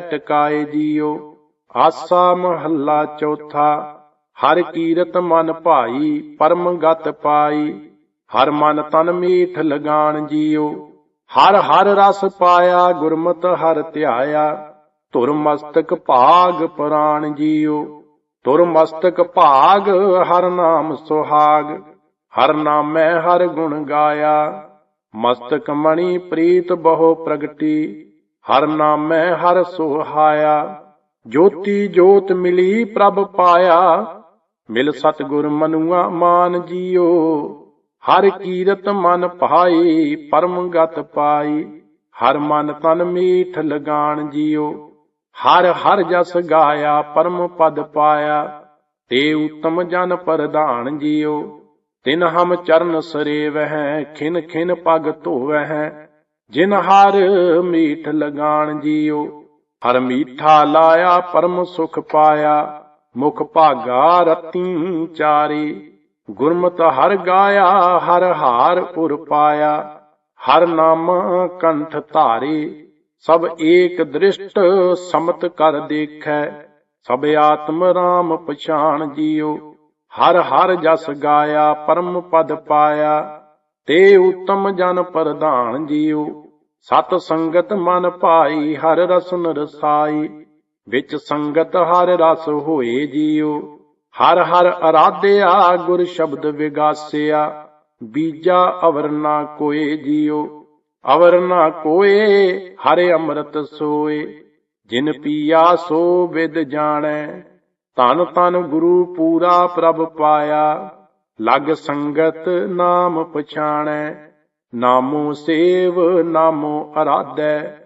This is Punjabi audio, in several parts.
ਟਿਕਾਏ ਜੀਓ। ਆਸਾ ਮਹੱਲਾ ਚੌਥਾ, ਹਰ ਕੀਰਤ ਮਨ ਭਾਈ, ਪਰਮ ਗਤ ਪਾਈ। ਹਰ ਮਨ ਤਨ ਮੀਠ ਲਗਾਣ ਜੀਓ। ਹਰ ਹਰ ਰਸ ਪਾਇਆ, ਗੁਰਮਤਿ ਹਰ ਧਿਆਇਆ। ਧੁਰ ਮਸਤਕ ਭਾਗ ਪ੍ਰਾਣ ਜੀਓ। ਧੁਰ ਮਸਤਕ ਭਾਗ ਹਰ ਨਾਮ ਸੁਹਾਗ। ਹਰ ਨਾਮੈ ਹਰ ਗੁਣ ਗਾਇਆ। ਮਸਤਕ ਮਣੀ ਪ੍ਰੀਤ ਬਹੁ ਪ੍ਰਗਟੀ। ਹਰ ਨਾਮੈ ਹਰ ਸੁਹਾਇਆ, ਜੋਤੀ ਜੋਤ ਮਿਲੀ ਪ੍ਰਭ ਪਾਇਆ। ਮਿਲ ਸਤਗੁਰ ਮਨੁਆ ਮਾਨ ਜੀਓ, ਹਰ ਕੀਰਤ ਮਨ ਭਾਈ, ਪਰਮ ਗਤ ਪਾਈ। ਹਰ ਮਨ ਤਨ ਮੀਠ ਲਗਾਣ ਜੀਓ, ਹਰ ਹਰ ਜਸ ਗਾਇਆ, ਪਰਮ ਪਦ ਪਾਇਆ। ਤੇ ਉਤਮ ਜਨ ਪ੍ਰਧਾਨ ਜੀਓ, ਤਿਨ ਹਮ ਚਰਨ ਸਰੇਵਹਿ, ਖਿਨ ਖਿਨ ਪਗ ਧੋਵਹਿ। ਜਿਨ ਹਰ ਮੀਠ ਲਗਾਣ ਜੀਓ, ਹਰ ਮੀਠਾ ਲਾਇਆ ਪਰਮ ਸੁਖ ਪਾਇਆ, ਮੁਖ ਭਾਗਾ ਰਤੀ ਚਾਰੇ। ਗੁਰਮਤ ਹਰ ਗਾਇਆ, ਹਰ ਹਾਰ ਪੁਰ ਪਾਇਆ, ਹਰ ਨਾਮ ਕੰਠ ਧਾਰੀ। ਸਭ ਏਕ ਦ੍ਰਿਸ਼ਟ ਸਮਤ ਕਰ ਦੇਖੈ, ਸਭ ਆਤਮ ਰਾਮ ਪਛਾਣ ਜੀਓ। ਹਰ ਹਰ ਜਸ ਗਾਇਆ, ਪਰਮ ਪਦ ਪਾਇਆ ਤੇ ਉਤਮ ਜਨ ਪ੍ਰਧਾਨ ਜੀਓ ਸਤ ਸੰਗਤ ਮਨ ਭਾਈ, ਹਰ ਰਸਨ ਰਸਾਈ ਵਿੱਚ ਸੰਗਤ ਹਰ ਰਸ ਹੋਏ ਜੀਓ ਹਰ ਹਰ ਅਰਾਧਿਆ, ਗੁਰ ਸ਼ਬਦ ਵਿਗਾਸਿਆ। ਬੀਜਾ ਅਵਰ ਨਾ ਕੋਏ ਜੀਓ ਅਵਰ ਨਾ ਕੋਏ, ਹਰੇ ਅੰਮ੍ਰਿਤ ਸੋਏ। ਜਿਨ ਪੀਆ ਸੋ ਵਿਦ ਜਾਣੈ। ਧਨ ਤਨ ਗੁਰੂ ਪੂਰਾ ਪ੍ਰਭ ਪਾਇਆ। ਲਗ ਸੰਗਤ ਨਾਮ ਪਛਾਣੈ, ਨਾਮੋ ਸੇਵ, ਨਾਮੋ ਅਰਾਧੈ।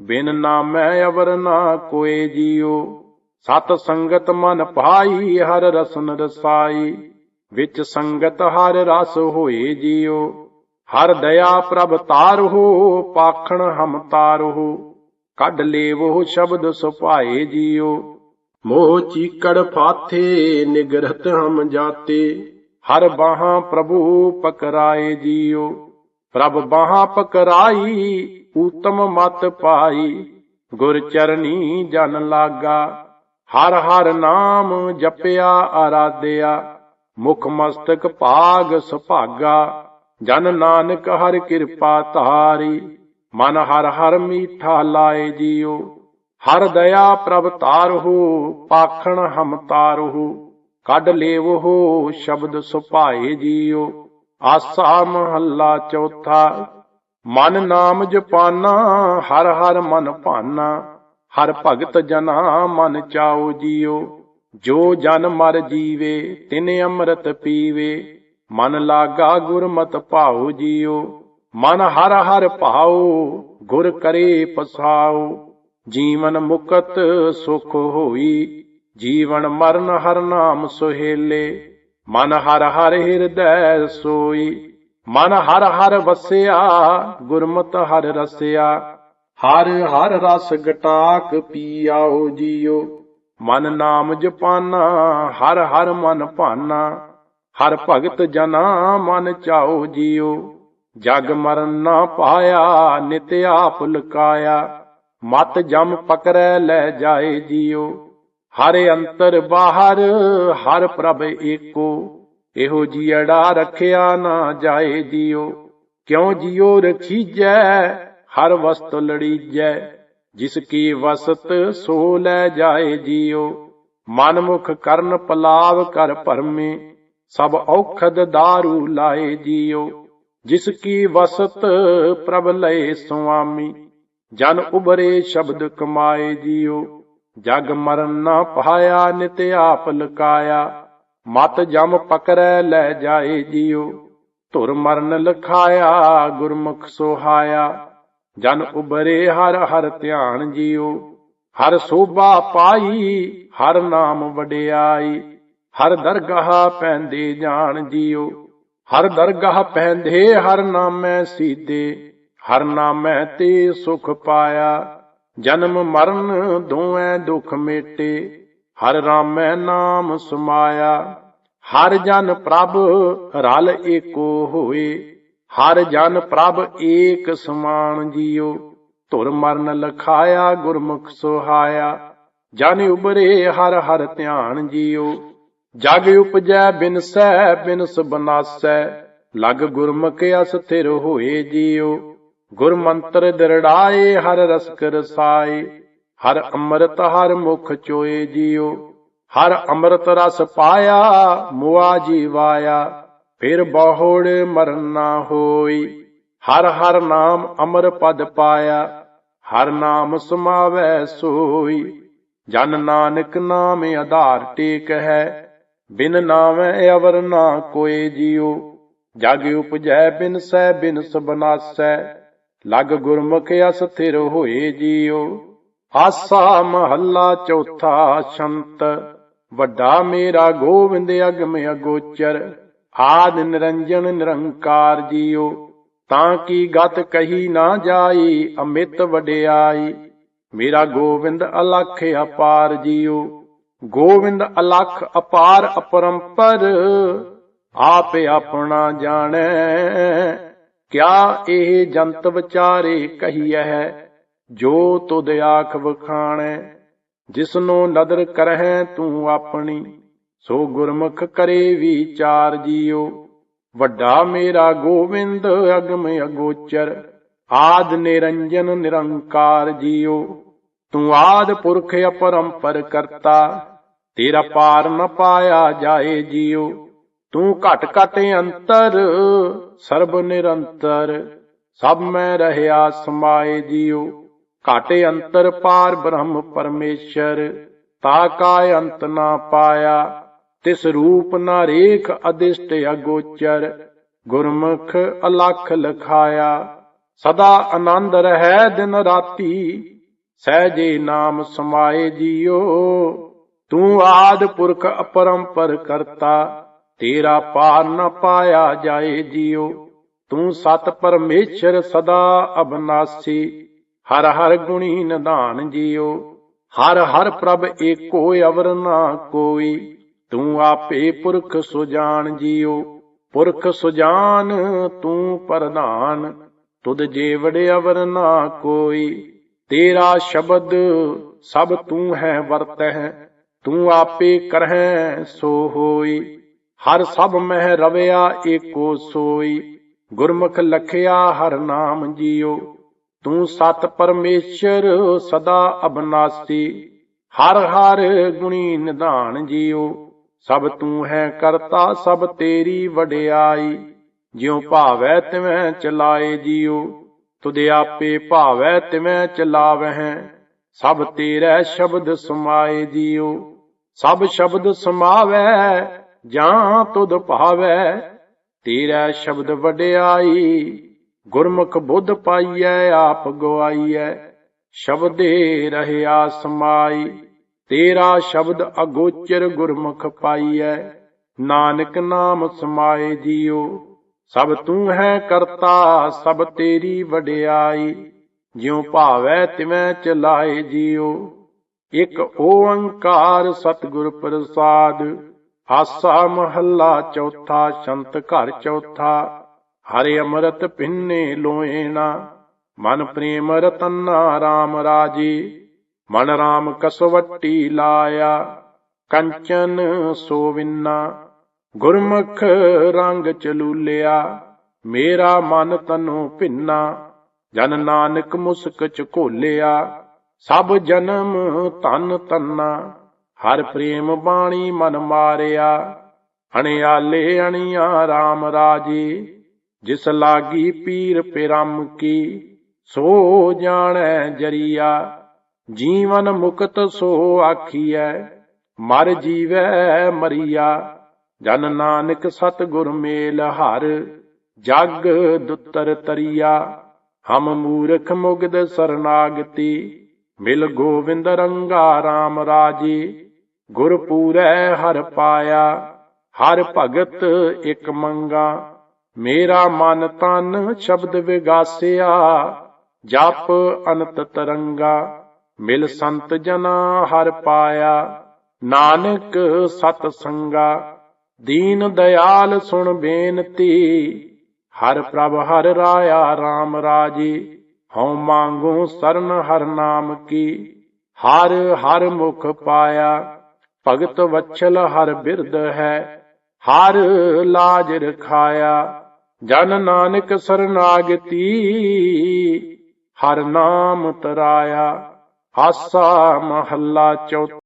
ਬਿਨ ਨਾਮੈ ਅਵਰ ਨਾ ਕੋਏ ਜੀਓ। ਸਤ ਸੰਗਤ ਮਨ ਭਾਈ, ਹਰ ਰਸਨ ਰਸਾਈ। ਵਿੱਚ ਸੰਗਤ ਹਰ ਰਸ ਹੋਏ ਜੀਓ। ਹਰ ਦਇਆ ਪ੍ਰਭ ਤਾਰਹੁ ਪਾਖਣ ਹਮ ਤਾਰਹੁ ਕੱਢ ਲੇਵੋ ਸ਼ਬਦ ਸੁਭਾਏ ਜੀਓ। ਮੋਹ ਚੀਕੜ ਫਾਥੇ, ਨਿਗਰਤ ਹਮ ਜਾਤੇ। ਹਰ ਬਾਹਾਂ ਪ੍ਰਭੂ ਪਕਰਾਏ ਜੀਓ। ਪ੍ਰਭ ਬਾਹਾਂ ਪਕਰਾਈ, ਊਤਮ ਮਤ ਪਾਈ। ਗੁਰ ਚਰਨੀ ਜਨ ਲਾਗਾ, ਹਰ ਹਰ ਨਾਮ ਜਪਿਆ ਆਰਾਧਿਆ। ਮੁਖ ਮਸਤਕ ਭਾਗ ਸੁਭਾਗਾ, ਜਨ ਨਾਨਕ ਹਰ ਕਿਰਪਾ ਧਾਰੀ। ਮਨ ਹਰ ਹਰ ਮੀਠਾ ਲਾਏ ਜੀਓ। ਹਰ ਦਇਆ ਪ੍ਰਭ ਤਾਰਹੁ, ਪਾਖਣ ਹਮ ਤਾਰਹੁ। ਕੱਢ ਲੇਵੋ ਸ਼ਬਦ ਸੁਭਾਏ ਜੀਓ। ਆਸਾ ਮਹੱਲਾ ਚੌਥਾ, ਮਨ ਨਾਮ ਜਪਾਨਾ, ਹਰ ਹਰ ਮਨ ਭਾਨਾ। ਹਰ ਭਗਤ ਜਨਾ ਮਨ ਚਾਓ ਜੀਓ। ਜੋ ਜਨ ਮਰ ਜੀਵੇ, ਤਿਨ ਅੰਮ੍ਰਿਤ ਪੀਵੇ। ਮਨ ਲਾਗਾ ਗੁਰਮਤ ਭਾਉ ਜੀਓ। ਮਨ ਹਰ ਹਰ ਭਾਉ, ਗੁਰ ਕਰੇ ਪਸਾਉ। ਜੀਵਨ ਮੁਕਤ ਸੁਖ ਹੋਈ ਜੀਵਨ ਮਰਨ ਹਰ ਨਾਮ ਸੁਹੇਲੇ, ਮਨ ਹਰ ਹਰ ਹਿਰਦੈ ਸੋਈ, ਮਨ ਹਰ ਹਰ ਵਸਿਆ, ਗੁਰਮਤ ਹਰ ਰਸਿਆ, ਹਰ ਹਰ ਰਸ ਗਟਾਕ ਪੀਆਓ ਜੀਓ, ਮਨ ਨਾਮ ਜਪਾਨਾ, ਹਰ ਹਰ ਮਨ ਭਾਨਾ, ਹਰ ਭਗਤ ਜਨਾ ਮਨ ਚਾਓ ਜੀਓ, ਜਗ ਮਰਨ ਨਾ ਪਾਇਆ, ਨਿਤ ਆਪ ਲੁਕਾਇਆ, ਮਤ ਜਮ ਪਕੜੈ ਲੈ ਜਾਏ ਜੀਓ ਹਰ ਅੰਤਰ ਬਾਹਰ, ਹਰ ਪ੍ਰਭ ਏਕੋ। ਇਹੋ ਜੀੜਾ ਰੱਖਿਆ ਨਾ ਜਾਏ ਜੀਓ। ਕਿਉ ਜਿਉ ਰਖੀਜੈ, ਹਰ ਵਸਤ ਲੜੀਜੈ। ਜਿਸ ਕੀ ਵਸਤ, ਸੋ ਲੈ ਜਾਏ ਜੀਓ। ਮਨ ਮੁਖ ਕਰਨ ਪਲਾਵ ਕਰ ਭਰਮੇ ਸਭ ਔਖਦ दारू ਲਾਏ ਜੀਓ। ਜਿਸ ਕੀ ਵਸਤ, ਪ੍ਰਭ ਲਏ ਸੁਆਮੀ, ਜਨ ਉਬਰੇ ਸ਼ਬਦ ਕਮਾਏ ਜੀਓ। ਜਗ ਮਰਨ ਨਾ ਪਹਾਇਆ ਨਿਤ ਆਪ ਲਕਾਇਆ। ਮਤ ਜਮ ਪਕੜੈ ਲੈ ਜਾਏ ਜੀਓ ਧੁਰ ਮਰਨ ਲਖਾਇਆ, ਗੁਰਮੁਖ ਸੁਹਾਇਆ। ਜਨ ਉਬਰੇ ਹਰ ਹਰ ਧਿਆਨ ਜੀਓ ਹਰ ਸੋਭਾ ਪਾਈ, ਹਰ ਨਾਮ ਵਡਿਆਈ। ਹਰ ਦਰਗਾਹ ਪੈਂਦੇ ਜਾਣ ਜੀਓ ਹਰ ਦਰਗਾਹ ਪੈਂਦੇ ਹਰ ਨਾਮੈ ਸੀਦੇ। ਹਰ ਨਾਮੈ ਤੇ ਸੁਖ ਪਾਇਆ। ਜਨਮ ਮਰਨ ਦੋਐ ਦੁਖ ਮੇਟੇ, ਹਰ ਰਾਮੈ ਨਾਮ ਸਮਾਇਆ। ਹਰ ਜਨ ਪ੍ਰਭ ਰਲ ਏਕੋ ਹੋਏ, ਹਰ ਜਨ ਪ੍ਰਭ ਏਕ ਸਮਾਨ ਜੀਓ। ਧੁਰ ਮਰਨ ਲਖਾਇਆ, ਗੁਰਮੁਖ ਸੁਹਾਇਆ। ਜਨ ਉਬਰੇ ਹਰ ਹਰ ਧਿਆਨ ਜੀਓ। ਜਗ ਉਪਜੈ, ਬਿਨਸੈ, ਬਿਨਸ ਬਨਾਸੈ। ਲਗ ਗੁਰਮੁਖ ਅਸਥਿਰ ਹੋਏ ਜੀਓ। ਗੁਰ ਮੰਤਰ ਦਿਰੜਾਏ, ਹਰ ਰਸਕ ਰਸਾਏ ਹਰ ਅੰਮ੍ਰਿਤ ਹਰ ਮੁਖ ਚੋਏ ਜੀਓ, ਹਰ ਅੰਮ੍ਰਿਤ ਰਸ ਪਾਇਆ, ਮੁਆ ਜੀਵਾਇਆ, ਫਿਰ ਬਹੁੜ ਮਰਨ ਨਾ ਹੋਈ, ਹਰ ਹਰ ਨਾਮ ਅਮਰ ਪਦ ਪਾਇਆ, ਹਰ ਨਾਮ ਸਮਾਵੈ ਸੋਈ, ਜਨ ਨਾਨਕ ਨਾਮ ਆਧਾਰ ਟੇਕ ਹੈ, ਬਿਨ ਨਾਮੈ ਅਵਰ ਨਾ ਕੋਏ ਜੀਉ ਜਗ ਉਪਜੈ ਬਿਨ ਸੈ ਬਿਨ ਸਬਨਾਸੈ ਲਗ ਗੁਰਮੁਖ ਅਸਥਿਰ ਹੋਏ ਜੀਉ ਆਸਾ ਮਹੱਲਾ ਚੌਥਾ ਸ਼ੰਤ। ਵੱਡਾ ਮੇਰਾ ਗੋਬਿੰਦ ਅਗਮ ਅਗੋਚਰ। ਆਦ ਨਿਰੰਜਨ ਨਿਰੰਕਾਰ ਜੀਉ ਤਾਂ ਕੀ ਗਤ ਕਹੀ ਨਾ ਜਾਈ, ਅਮਿਤ ਵਡਿਆਈ। ਮੇਰਾ ਗੋਬਿੰਦ ਅਲਖ ਅਪਾਰ ਜੀਉ ਗੋਬਿੰਦ ਅਲਖ ਅਪਾਰ ਅਪਰੰਪਰ। ਆਪ ਆਪਣਾ ਜਾਣੈ। ਕਿਆ ਇਹ ਜੰਤ ਵਿਚਾਰੇ ਕਹੀਐ, ਜੋ ਤੁਧ ਆਖ ਵਖਾਣੈ, ਜਿਸਨੂੰ ਨਦਰ ਕਰਹਿ ਤੂੰ ਆਪਣੀ, ਸੋ ਗੁਰਮੁਖ ਕਰੇ ਵਿਚਾਰ ਜੀਓ। ਵੱਡਾ ਮੇਰਾ ਗੋਬਿੰਦ ਅਗਮ ਅਗੋਚਰ, ਆਦ ਨਿਰੰਜਨ ਨਿਰੰਕਾਰ ਜੀਓ। ਤੂੰ ਆਦ ਪੁਰਖ ਅਪਰੰਪਰ ਕਰਤਾ, ਤੇਰਾ ਪਾਰ ਨ ਪਾਇਆ ਜਾਏ ਜੀਓ। ਤੂੰ ਘਟ ਘਟ ਅੰਤਰ, ਸਰਬ ਨਿਰੰਤਰ। ਸਭ ਮੈਂ ਰਹਿਆ ਸਮਾਏ ਜੀਉ। ਘਟ ਅੰਤਰ ਪਾਰ ਬ੍ਰਹਮ ਪਰਮੇਸ਼ਰ, ਤਾ ਕਾਇ ਅੰਤ ਨਾ ਪਾਇਆ। ਤਿਸ ਰੂਪ ਨਾ ਰੇਖ ਅਦਿਸ਼ਟ ਅਗੋਚਰ, ਗੁਰਮੁਖ ਅਲਖ ਲਖਾਇਆ। ਸਦਾ ਆਨੰਦ ਰਹਿ ਦਿਨ ਰਾਤੀ, ਸਹਿਜੇ ਨਾਮ ਸਮਾਏ ਜੀਓ ਤੂੰ ਆਦ ਪੁਰਖ ਅਪਰੰਪਰ ਕਰਤਾ ਤੇਰਾ ਪਾਰ ਨ ਪਾਇਆ ਜਾਏ ਜੀਓ। ਤੂੰ ਸਤ ਪਰਮੇਸ਼ਰ ਸਦਾ ਅਬਨਾਸੀ। ਹਰ ਹਰ ਗੁਣੀ ਨਿਧਾਨ ਜੀਓ। ਹਰ ਹਰ ਪ੍ਰਭ ਏਕੋ ਅਵਰ ਨਾ ਕੋਈ। ਤੂੰ ਆਪੇ ਪੁਰਖ ਸੁਜਾਨ ਜੀਓ। ਪੁਰਖ ਸੁਜਾਨ ਤੂੰ ਪ੍ਰਧਾਨ। ਤੁਧ ਜੀਵੜ ਅਵਰ ਨਾ ਕੋਈ। ਤੇਰਾ ਸ਼ਬਦ ਸਭ ਤੂੰ ਹੈ ਵਰਤਹਿ। ਤੂੰ ਆਪੇ ਕਰਹਿ ਸੋ ਹੋਈ। ਹਰ ਸਭ ਮਹਿ ਰਵਿਆ, ਏਕੋ ਸੋਈ। ਗੁਰਮੁਖ ਲਖਿਆ, ਹਰ ਨਾਮ ਜੀਓ। ਤੂੰ ਸਤ ਪਰਮੇਸ਼ਰ, ਸਦਾ ਅਬਨਾਸੀ। ਹਰ ਹਰ ਗੁਣੀ ਨਿਧਾਨ ਜੀਓ। ਸਭ ਤੂੰ ਹੈ ਕਰਤਾ, ਸਭ ਤੇਰੀ ਵਡਿਆਈ। ਜਿਉ ਭਾਵੈ ਤਿਵੇਂ ਚਲਾਏ ਜੀਓ। ਤੁਧ ਆਪੇ ਭਾਵੈ ਤਿਵੇਂ ਚਲਾਵਹਿ। ਸਭ ਤੇਰੇ ਸ਼ਬਦ ਸਮਾਏ ਜੀਓ। ਸਭ ਸ਼ਬਦ ਸਮਾਵੈ ਜਾਂ ਤੁਧ ਭਾਵੈ, ਤੇਰਾ ਸ਼ਬਦ ਵਡਿਆਈ, ਗੁਰਮੁਖ ਬੁੱਧ ਪਾਈਐ, ਆਪ ਗਵਾਈਐ, ਸ਼ਬਦੇ ਰਹਿਆ ਸਮਾਈ, ਤੇਰਾ ਸ਼ਬਦ ਅਗੋਚਰ ਗੁਰਮੁਖ ਪਾਈਐ, ਨਾਨਕ ਨਾਮ ਸਮਾਏ ਜੀਓ, ਸਭ ਤੂੰ ਹੈ ਕਰਤਾ, ਸਭ ਤੇਰੀ ਵਡਿਆਈ, ਜਿਉ ਭਾਵੈ ਤਿਵੇਂ ਚਲਾਏ ਜੀਓ, ਇਕ ਓੰਕਾਰ ਸਤਿਗੁਰ ਪ੍ਰਸਾਦ ਆਸਾ ਮਹੱਲਾ ਚੌਥਾ, ਸ਼ੰਤ ਘਰ ਚੌਥਾ। ਹਰਿ ਅੰਮ੍ਰਿਤ ਪਿੰਨੇ ਲੋਏਣਾ ਮਨ ਪ੍ਰੇਮ ਰਤਨਾ RAM ਰਾਜੀ। ਮਨ RAM ਕਸਵੱਟੀ ਲਾਇਆ, ਕੰਚਨ ਸੋਵਿੰਨਾ ਗੁਰਮੁਖ ਰੰਗ ਚਲੂਲਿਆ ਮੇਰਾ ਮਨ ਤਨੋ ਭਿੰਨਾ। ਜਨ ਨਾਨਕ ਮੁਸਕ ਚ ਘੋਲਿਆ, ਸਭ ਜਨਮ ਤਨ ਤੰਨਾ। ਹਰ ਪ੍ਰੇਮ ਬਾਣੀ ਮਨ ਮਾਰਿਆ। ਅਣਿਆਲੇ ਅਣੀਆਂ RAM ਰਾਜੀ। ਜਿਸ ਲਾਗੀ ਪੀਰ ਪਿਰਮ ਕੀ, ਸੋ ਜਾਣੈ ਜਰੀਆ। ਜੀਵਨ ਮੁਕਤ ਸੋ ਆਖੀਐ, ਮਰ ਜੀਵੈ ਮਰੀਆ। ਜਨ ਨਾਨਕ ਸਤ ਗੁਰ ਮੇਲ ਹਰ, ਜਗ ਦੁੱਤਰ ਤਰੀਆ। ਹਮ ਮੂਰਖ ਮੁਗਦ ਸਰਨਾਗਤੀ, ਮਿਲ ਗੋਵਿੰਦ ਰੰਗਾ RAM ਰਾਜੀ। ਗੁਰ ਪੂਰੈ ਹਰ ਪਾਇਆ, ਹਰ ਭਗਤ ਇਕ ਮੰਗਾ। ਮੇਰਾ ਮਨ ਤਨ ਸ਼ਬਦ ਵਿਗਾਸਿਆ, ਜਪ ਅਨੰਤ ਤਰੰਗਾ। ਮਿਲ ਸੰਤ ਜਨਾ ਹਰ ਪਾਇਆ, ਨਾਨਕ ਸਤ ਸੰਗਾ। ਦੀਨ ਦਇਆਲ ਸੁਣ ਬੇਨਤੀ, ਹਰ ਪ੍ਰਭ ਹਰ ਰਾਇਆ RAM ਰਾਜੀ। ਹਉ ਮੰਗੂ ਸਰਨ ਹਰ ਨਾਮ ਕੀ, ਹਰ ਹਰ ਮੁਖ ਪਾਇਆ। ਭਗਤ ਵਛਲ ਹਰ ਬਿਰਦ ਹੈ, ਹਰ ਲਾਜ ਰਖਾਇਆ। ਜਨ ਨਾਨਕ ਸਰਨਾਗਤੀ, ਹਰ ਨਾਮ ਤਰਾਇਆ। ਆਸਾ ਮਹੱਲਾ ਚੌਥਾ